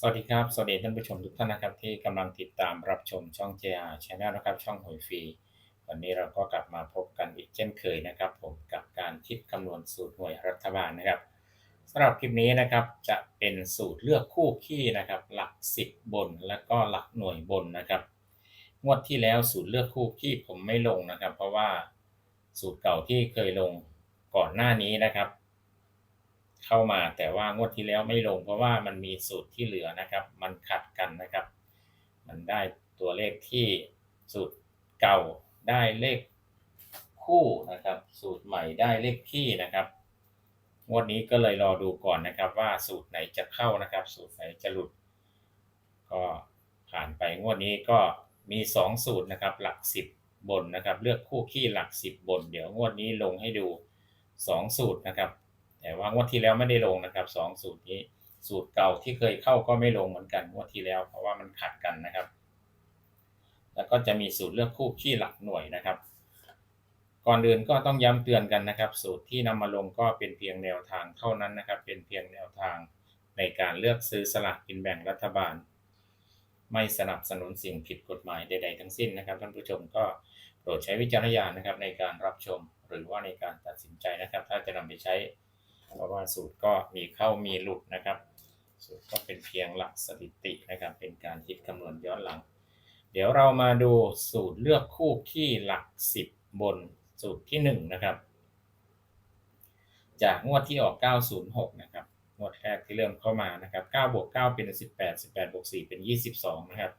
สวัสดีครับ สวัสดีท่านผู้ชมทุกท่านนะครับ ที่กำลังติดตามรับชมช่อง JR Channel นะครับ ช่องหวยฟรี วันนี้เราก็กลับมาพบกันอีกเช่นเคยนะครับ ผมกับการคิดคำนวณสูตรหวยรัฐบาลนะครับสำหรับคลิปนี้นะครับจะเป็นสูตรเลือกคู่ขี้นะครับ หลัก 10 บนและก็หลักหน่วยบนนะครับ งวดที่แล้วสูตรเลือกคู่ขี้ผมไม่ลงนะครับ เพราะว่าสูตรเก่าที่เคยลงก่อนหน้านี้นะครับ เข้ามาแต่ว่างวดที่แล้วไม่ลง เพราะว่ามันมีสูตรที่เหลือนะครับ มันขัดกันนะครับ มันได้ตัวเลขที่สูตรเก่าได้เลขคู่นะครับ สูตรใหม่ได้เลขขี้นะครับงวดนี้ก็เลยรอดูก่อนนะครับ ว่าสูตรไหนจะเข้านะครับ สูตรไหนจะหลุด ก็ผ่านไปงวดนี้ก็มี 2 สูตรนะครับ หลัก 10 บนนะครับ เลือกคู่ขี้หลัก 10 บน เดี๋ยวงวดนี้ลงให้ดู 2 สูตรนะครับ แต่ว่างวดที่แล้วไม่ได้ลงนะครับสองสูตรนี้ สูตรเก่าที่เคยเข้าก็ไม่ลงเหมือนกันงวดที่แล้ว เพราะว่ามันขัดกันนะครับ แล้วก็จะมีสูตรเลือกคู่ขี้หลักหน่วยนะครับ ก่อนอื่นก็ต้องย้ำเตือนกันนะครับ สูตรที่นำมาลงก็เป็นเพียงแนวทางเท่านั้นนะครับ เป็นเพียงแนวทางในการเลือกซื้อสลากกินแบ่งรัฐบาล ไม่สนับสนุนสิ่งผิดกฎหมายใด ๆ ทั้งสิ้นนะครับท่านผู้ชมก็โปรดใช้วิจารณญาณนะครับในการรับชม หรือว่าในการตัดสินใจนะครับ ถ้าจะนำไปใช้ เพราะว่าสูตรก็มีเข้ามีหลุดนะครับ สูตรก็เป็นเพียงหลักสถิตินะครับ เป็นการคิดคำนวณย้อนหลัง เดี๋ยวเรามาดูสูตรเลือกคู่ที่หลัก 10 บนสูตรที่ 1 นะครับ จากงวดที่ออก 906 นะครับงวดแรกที่เริ่มเข้ามานะครับ9บวก9เป็น 18 18บวก4เป็น 22 นะครับ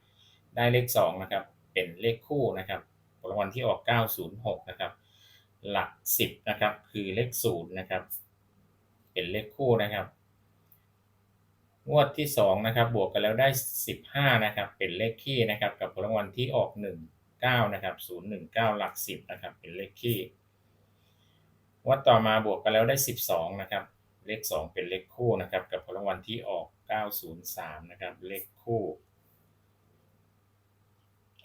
ได้เลข 2 นะครับ เป็นเลขคู่นะครับรางวัลที่ออก 906 นะครับ หลัก 10 นะครับ คือเลข 0 นะครับ เป็นเลขคู่นะครับ งวดที่สองนะครับบวกกันแล้วได้สิบห้านะครับเป็นเลขคี่นะครับกับผลรางวัลที่ออกหนึ่งเก้านะครับศูนย์หนึ่งเก้าหลักสิบนะครับเป็นเลขคี่งวดต่อมาบวกกันแล้วได้สิบสองนะครับเลขสองเป็นเลขคู่นะครับกับผลรางวัลที่ออกเก้าศูนย์สามนะครับเลขคู่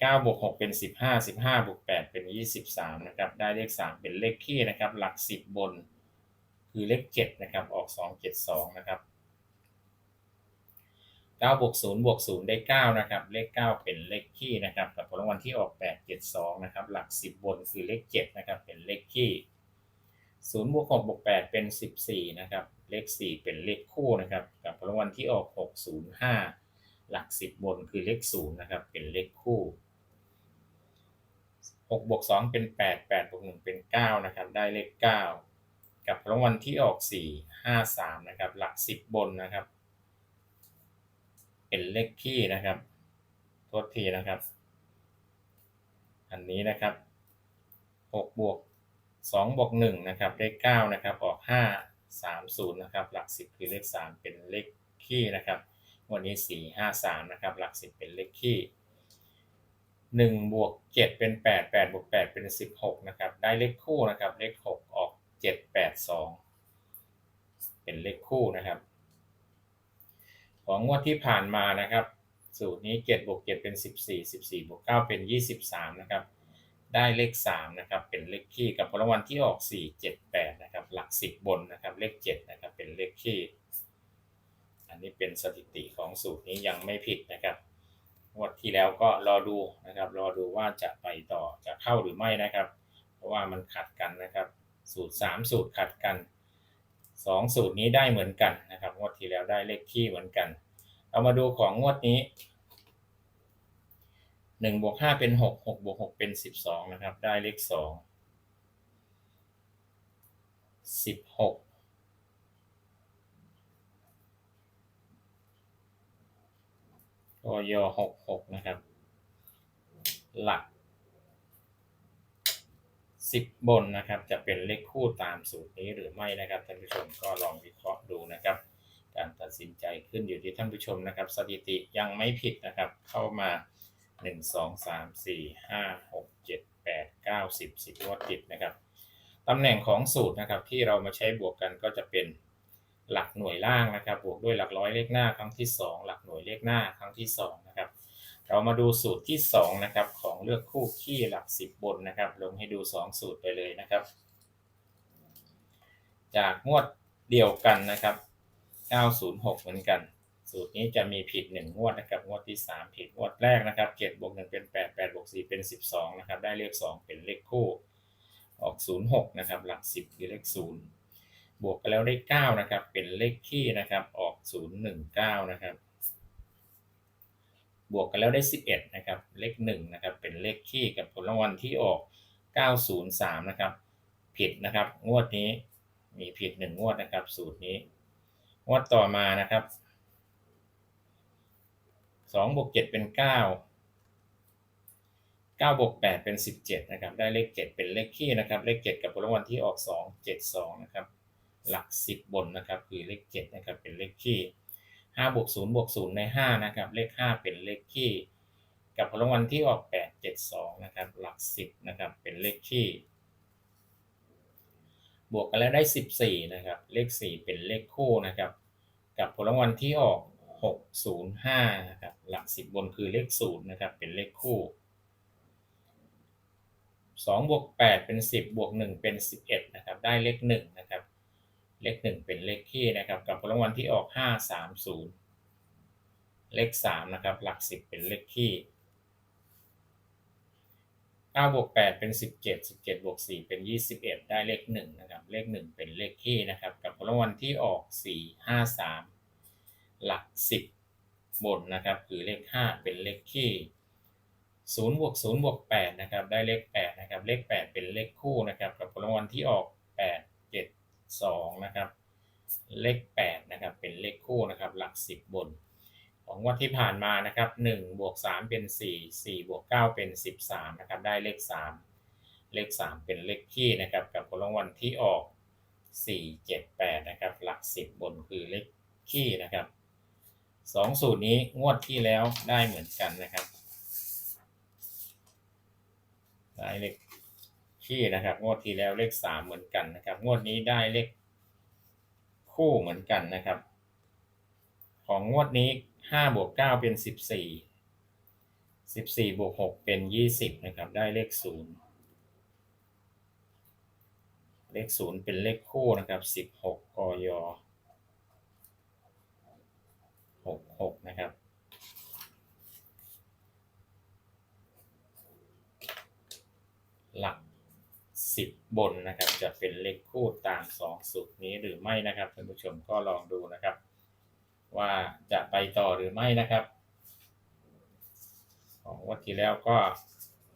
เก้าบวกหกเป็นสิบห้าสิบห้าบวกแปดเป็นยี่สิบสามนะครับได้เลขสามเป็นเลขคี่นะครับหลักสิบบน คือเลขเจ็ดนะครับออกสองเจ็ดสองนะครับเก้าบวกศูนย์บวกศูนย์ได้เก้านะครับเลขเก้าเป็นเลขคี่นะครับกับผลรางวัลที่ออกแปดเจ็ดสองนะครับหลักสิบบนคือเลขเจ็ดนะครับเป็นเลขคี่ศูนย์บวกหกบวกแปดเป็นสิบสี่นะครับเลขสี่เป็นเลขคู่นะครับกับผลรางวัลที่ออกหกศูนย์ห้าหลักสิบบนคือเลขศูนย์นะครับเป็นเลขคู่หกบวกสองเป็นแปดแปดบวกหนึ่งเป็นเก้านะครับ ได้เลขเกับรางวัลที่ออก 4 5 3 นะครับ หลัก 10 บนนะครับ เป็นเลขคี่นะครับโทษทีนะครับ อันนี้นะครับ6บวก2บวก1นะครับเลข9นะครับออก 5 3 0นะครับหลัก 10 คือเลข 3 เป็นเลขคี่นะครับ วันนี้ 4 5 3นะครับหลัก 10 เป็นเลขคี่1บวก7เป็น 8 8บวก8เป็น 16นะครับได้เลขคู่นะครับเลข 6 ออก 7 8 2เป็นเลขคู่นะครับ ของงวดที่ผ่านมานะครับ สูตรนี้7บวก7เป็น14 14บวก9เป็น23นะครับ ได้เลข3นะครับ เป็นเลขคี่กับผลรางวัลที่ออก4 7 8นะครับ หลัก10บบนนะครับ เลข7นะครับ เป็นเลขคี่ อันนี้เป็นสถิติของสูตรนี้ยังไม่ผิดนะครับงวดที่แล้วก็รอดูนะครับ รอดูว่าจะไปต่อจะเข้าหรือไม่นะครับ เพราะว่ามันขัดกันนะครับ สูตร 3 สูตรขัดกัน 2 สูตรนี้ได้เหมือนกันนะครับงวดที่แล้วได้เลขคี่เหมือนกันเรามาดูของงวดนี้1บวก5เป็น 6 6บวก6เป็น 12 นะครับ ได้เลข 2 16กย66 นะครับ หลัก 10 บนนะครับ จะเป็นเลขคู่ตามสูตรนี้หรือไม่นะครับท่านผู้ชมก็ลองวิเคราะห์ดูนะครับ การตัดสินใจขึ้นอยู่ที่ท่านผู้ชมนะครับ สถิติยังไม่ผิดนะครับ เข้ามา 1 2 3 4 5 6 7 8 9 10 10งวดติดนะครับตำแหน่งของสูตรนะครับที่เรามาใช้บวกกันก็จะเป็นหลักหน่วยล่างนะครับ บวกด้วยหลักร้อยเลขหน้าครั้งที่ 2 หลักหน่วยเลขหน้าครั้งที่2นะครับ เรามาดูสูตรที่ 2 นะครับ ของเลือกคู่ขี้หลัก 10 บนนะครับ ลงให้ดู 2 สูตรไปเลยนะครับ จากงวดเดียวกันนะครับ 906 เหมือนกัน สูตรนี้จะมีผิดหนึ่งงวดนะครับ งวดที่สามผิดงวดแรกนะครับเจ็ดบวกหนึ่งเป็นแปดแปดบวกสี่เป็นสิบสองนะครับ ได้เลขสองเป็นเลขคู่ ออกศูนย์หกนะครับ หลักสิบคือเลขศูนย์บวกกันแล้วได้เก้านะครับ เป็นเลขคี่นะครับ ออกศูนย์หนึ่งเก้านะครับ บวกกันแล้วได้ 11นะครับเลข1นะครับเป็นเลขขี้กับผลรางวัลที่ออก 903นะครับผิดนะครับงวดนี้มีผิด 1 งวดนะครับ สูตรนี้งวดต่อมานะครับ2บวก7เป็น 9 9บวก8เป็น 17นะครับได้เลข 7 เป็นเลขขี้นะครับเลข 7 กับผลรางวัลที่ออก 272นะครับหลัก 10 บนนะครับคือเลข7นะครับเป็นเลขขี้ 5บวก0บวก0ใน 5 นะครับ เลข 5 เป็นเลขที่ กับผลรางวัลที่ออก 8 7 2 นะครับ หลัก 10 นะครับ เป็นเลขที่ บวกกันแล้วได้ 14 นะครับ เลข 4 เป็นเลขคู่นะครับ กับผลรางวัลที่ออก 605 นะครับ หลัก 10 บนคือเลข 0 นะครับ เป็นเลขคู่2บวก8เป็น 10 บวก 1 เป็น 11 นะครับ ได้เลข 1 นะครับ เลขหนึ่งเป็นเลขคี่นะครับ กับผลรางวัลที่ออกห้าสามศูนย์เลขสามนะครับ หลักสิบเป็นเลขคี่เก้าบวกแปดเป็นสิบเจ็ดสิบเจ็ดบวกสี่เป็นยี่สิบเอ็ดได้เลขหนึ่งนะครับ เลขหนึ่งเป็นเลขคี่นะครับ กับผลรางวัลที่ออกสี่ห้าสามหลักสิบบนนะครับ คือเลขห้าเป็นเลขคี่ศูนย์บวกศูนย์บวกแปดนะครับ ได้เลขแปดนะครับ เลขแปดเป็นเลขคู่นะครับ กับผลรางวัลที่ออก 2นะครับ เลข8นะครับเป็นเลขคู่นะครับหลัก 10 บน ของวันที่ผ่านมานะครับ1บวก3เป็น 4 4บวก9เป็น 13นะครับได้เลข 3 เลข 3 เป็นเลขคี่นะครับกับผลรางวัลที่ออก 4 7 8นะครับหลัก 10 บนคือเลขคี่นะครับสองสูตรนี้งวดที่แล้วได้เหมือนกันนะครับ ได้เลข คี่นะครับ งวดที่แล้วเลขสามเหมือนกันนะครับ งวดนี้ได้เลขคู่เหมือนกันนะครับ ของงวดนี้ห้าบวกเก้าเป็นสิบสี่สิบสี่บวกหกเป็นยี่สิบนะครับ ได้เลขศูนย์เลขศูนย์เป็นเลขคู่นะครับสิบหกกยหกหกนะครับ 10 บนนะครับ จะเป็นเลขคู่ตาม 2 สูตรนี้หรือไม่นะครับท่านผู้ชมก็ลองดูนะครับ ว่าจะไปต่อหรือไม่นะครับ ของวันที่แล้วก็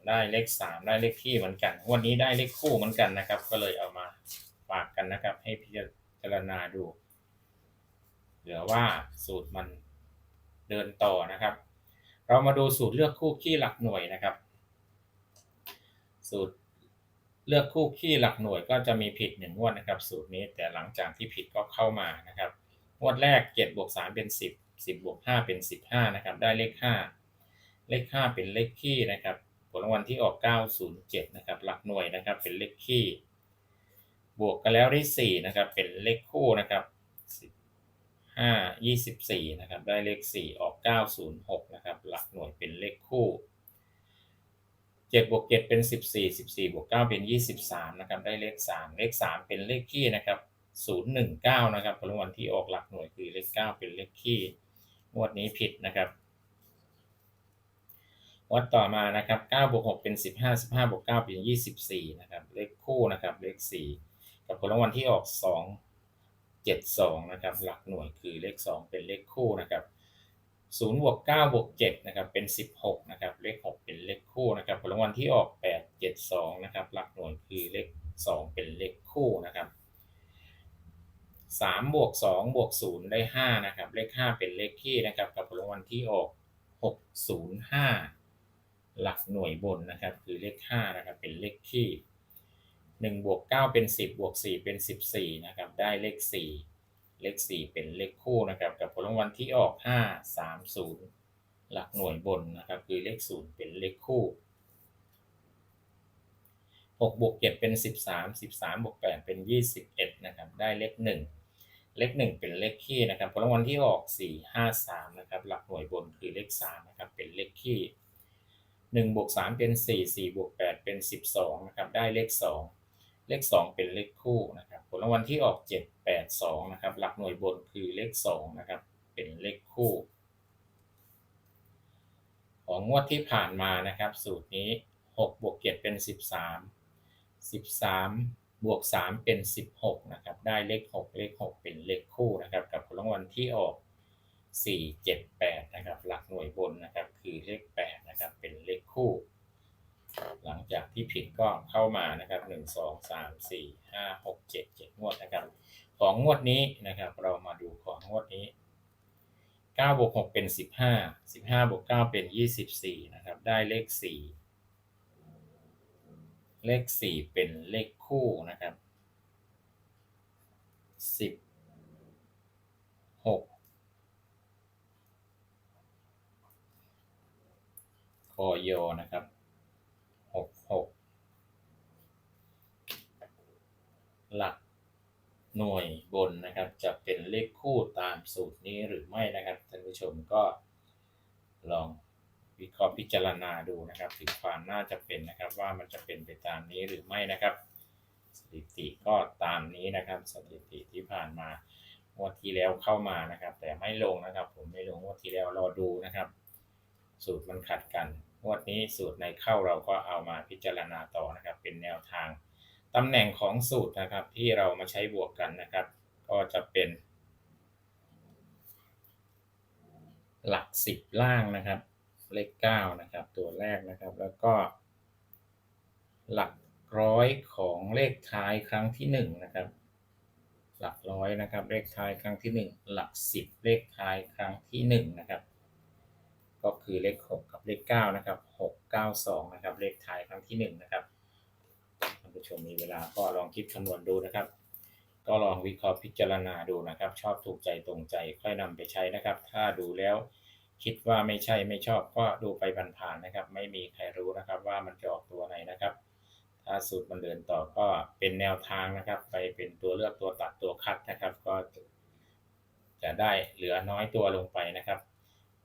ได้เลข 3 ได้เลขที่เหมือนกัน วันนี้ได้เลขคู่เหมือนกันนะครับ ก็เลยเอามาฝากกันนะครับ ให้พิจารณาดูเหลือว่าสูตรมันเดินต่อนะครับ เรามาดูสูตรเลือกคู่ขี้หลักหน่วยนะครับ สูตร เลือกคู่ขี้หลักหน่วยก็จะมีผิดหนึ่งงวดนะครับสูตรนี้แต่หลังจากที่ผิดก็เข้ามานะครับงวดแรก7บวก3เป็น 10 10บวก5เป็น 15นะครับได้เลข 5 เลข 5 เป็นเลขขี้นะครับผลรางวัลที่ออก 907นะครับหลักหน่วยนะครับเป็นเลขขี้บวกกันแล้วได้4นะครับเป็นเลขคู่นะครับ5 24นะครับได้เลข 4 ออก 906นะครับหลักหน่วยเป็นเลขคู่ 7บวก7เป็น 14 14บวก9เป็น 23 นะครับ ได้เลข 3 เลข 3 เป็นเลขคี่นะครับ 019 นะครับผลรางวัลที่ออกหลักหน่วยคือเลข 9 เป็นเลขคี่งวดนี้ผิดนะครับวัดต่อมานะครับ9บวก6เป็น 15 15บวก9เป็น 24 นะครับ เลขคู่นะครับ เลข 4 กับผลรางวัลที่ออก 2 72 นะครับ หลักหน่วยคือเลข 2 เป็นเลขคู่นะครับ0บวก9บวก7นะครับ เป็น 16 นะครับ เลข 6 คู่นะครับผลรางวัลที่ออก 8 72นะครับหลักหน่วยคือเลข 2 เป็นเลขคู่นะครับ3บวก2บวก0ได้5นะครับเลข 5 เป็นเลขคี่นะครับกับผลรางวัลที่ออก 605 หลักหน่วยบนนะครับคือเลข5นะครับเป็นเลขคี่1บวก9เป็น 10บวก4เป็น 14นะครับได้เลข 4 เลข 4 เป็นเลขคู่นะครับกับผลรางวัลที่ออก 5 3 0 หลักหน่วยบนนะครับ คือเลข0เป็นเลขคู่6บวก7เป็น 13 13บวก8เป็น 21 นะครับ ได้เลข 1 เลข 1 เป็นเลขคี่นะครับผลรางวัลที่ออก 4 5 3 นะครับ หลักหน่วยบนคือเลข 3 นะครับ เป็นเลขคี่1บวก3เป็น 4 4บวก8เป็น 12 นะครับ ได้เลข 2 เลข 2 เป็นเลขคู่นะครับผลรางวัลที่ออก 7 8 2 นะครับ หลักหน่วยบนคือเลข 2 นะครับเเป็นเลขคู่ ของงวดที่ผ่านมานะครับ สูตรนี้ 6 บวก 7 เป็น 13 13 บวก 3 เป็น 16 นะครับ ได้เลข 6 เลข 6 เป็นเลขคู่นะครับ กับผลรางวัลที่ออก 4 7 8 นะครับ หลักหน่วยบนนะครับ คือเลข 8 นะครับ เป็นเลขคู่ หลังจากที่ผิดก็เข้ามานะครับ 1 2 3 4 5 6 7 7 งวดนะครับ ของงวดนี้นะครับ เรามาดูของงวดนี้ 9บวก6เป็น 15 15บวก9เป็น 24 นะครับ ได้เลข 4 เลข 4 เป็นเลขคู่นะครับ 10 6คอยนะครับ 66 หลัก หน่วยบนนะครับจะเป็นเลขคู่ตามสูตรนี้หรือไม่นะครับท่านผู้ชมก็ลองวิเคราะห์พิจารณาดูนะครับ ถึงความน่าจะเป็นนะครับว่ามันจะเป็นไปตามนี้หรือไม่นะครับ สถิติก็ตามนี้นะครับ สถิติที่ผ่านมางวดที่แล้วเข้ามานะครับ แต่ไม่ลงนะครับ ผมไม่ลงงวดที่แล้วรอดูนะครับ สูตรมันขัดกันงวดนี้สูตรในเข้าเราก็เอามาพิจารณาต่อนะครับ เป็นแนวทาง ตำแหน่งของสูตรนะครับ ที่เรามาใช้บวกกันนะครับ ก็จะเป็น หลักสิบล่างนะครับ เลขเก้านะครับ ตัวแรกนะครับ แล้วก็ หลักร้อยของเลขท้ายครั้งที่หนึ่งนะครับ หลักร้อยนะครับ เลขท้ายครั้งที่หนึ่งหลักสิบเลขท้ายครั้งที่หนึ่งนะครับ ก็คือเลขหกกับเลขเก้านะครับหกเก้าสองนะครับ เลขท้ายครั้งที่หนึ่งนะครับานผู้ชมมีเวลาก็ลองคิดคำนวณดูนะครับ ก็ลองวิเคราะห์พิจารณาดูนะครับ ชอบถูกใจตรงใจค่อยนำไปใช้นะครับ ถ้าดูแล้วคิดว่าไม่ใช่ไม่ชอบก็ดูไปผ่านๆนะครับ ไม่มีใครรู้นะครับว่ามันจะออกตัวไหนนะครับ ถ้าสูตรมันเดินต่อก็เป็นแนวทางนะครับ ไปเป็นตัวเลือกตัวตัดตัวคัดนะครับ ก็จะได้เหลือน้อยตัวลงไปนะครับ